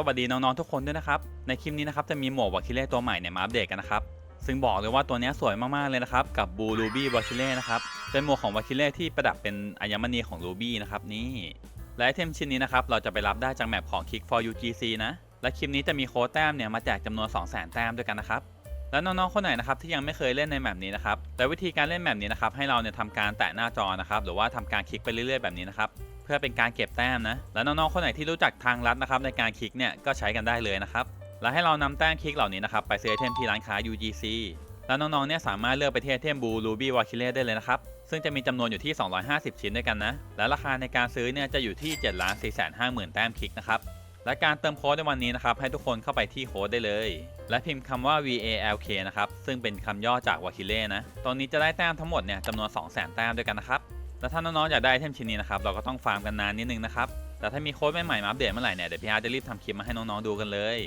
สวัสดีน้องๆทุกคนด้วยนะครับ ในคลิปนี้นะครับจะมีหมวกวาคิเล่ตัวใหม่เนี่ยมาอัปเดตกันนะครับ ซึ่งบอกเลยว่าตัวนี้สวยมากๆเลยนะครับ กับบูรูบี้วาคิเล่นะครับ เป็นหมวกของวาคิเล่ที่ประดับเป็นอัญมณีของรูบี้นะครับนี่ และไอเทมชิ้นนี้นะครับเราจะไปรับได้จากแมปของ Kick for UGC นะ และคลิปนี้จะมีโค้ดแต้มเนี่ยมาแจกจำนวน 200,000 แต้มด้วยกันนะครับ แล้วน้องๆคนไหนนะครับที่ยังไม่เคยเล่นในแมปนี้นะครับ และวิธีการเล่นแมปนี้นะครับให้เราเนี่ยทำการแตะหน้าจอนะครับหรือว่าทำการคลิกไปเรื่อยๆแบบนี้นะครับ พื่อเป็นการเก็บแต้มนะ แล้วน้องๆคนไหนที่รู้จักทางลัดนะครับในการคลิกเนี่ยก็ใช้กันได้เลยนะครับ และให้เรานำแต้มคลิกเหล่านี้นะครับไปซื้อไอเทมที่ร้านค้า UGC แล้วน้องๆเนี่ยสามารถเลือกไปที่ไอเทมบูรูบี้วาคิเล่ได้เลยนะครับ ซึ่งจะมีจำนวนอยู่ที่ 250 ชิ้นด้วยกันนะ และราคาในการซื้อเนี่ยจะอยู่ที่7 4 5 0 0 0 0แต้มคลิกนะครับ และการเติมโค้ดในวันนี้นะครับให้ทุกคนเข้าไปที่โค้ดได้เลย และพิมพ์คำว่า VALK นะครับซึ่งเป็นคำย่อจากวาคิเล่นะ ตอนนี้จะได้แต้มทั้งหมดเนี่ยจำนวน 200,000แต้มด้วยกันนะครับ และถ้าน้องๆอยากได้เทมชิ้นนี้นะครับเราก็ต้องฟาร์มกันนานนิดนึงนะครับแต่ถ้ามีโค้ดใหม่ๆมาอัปเดตเมื่อไหร่เนี่ยเดี๋ยวพี่อาร์จะรีบทำคลิปมาให้น้องๆดูกันเลย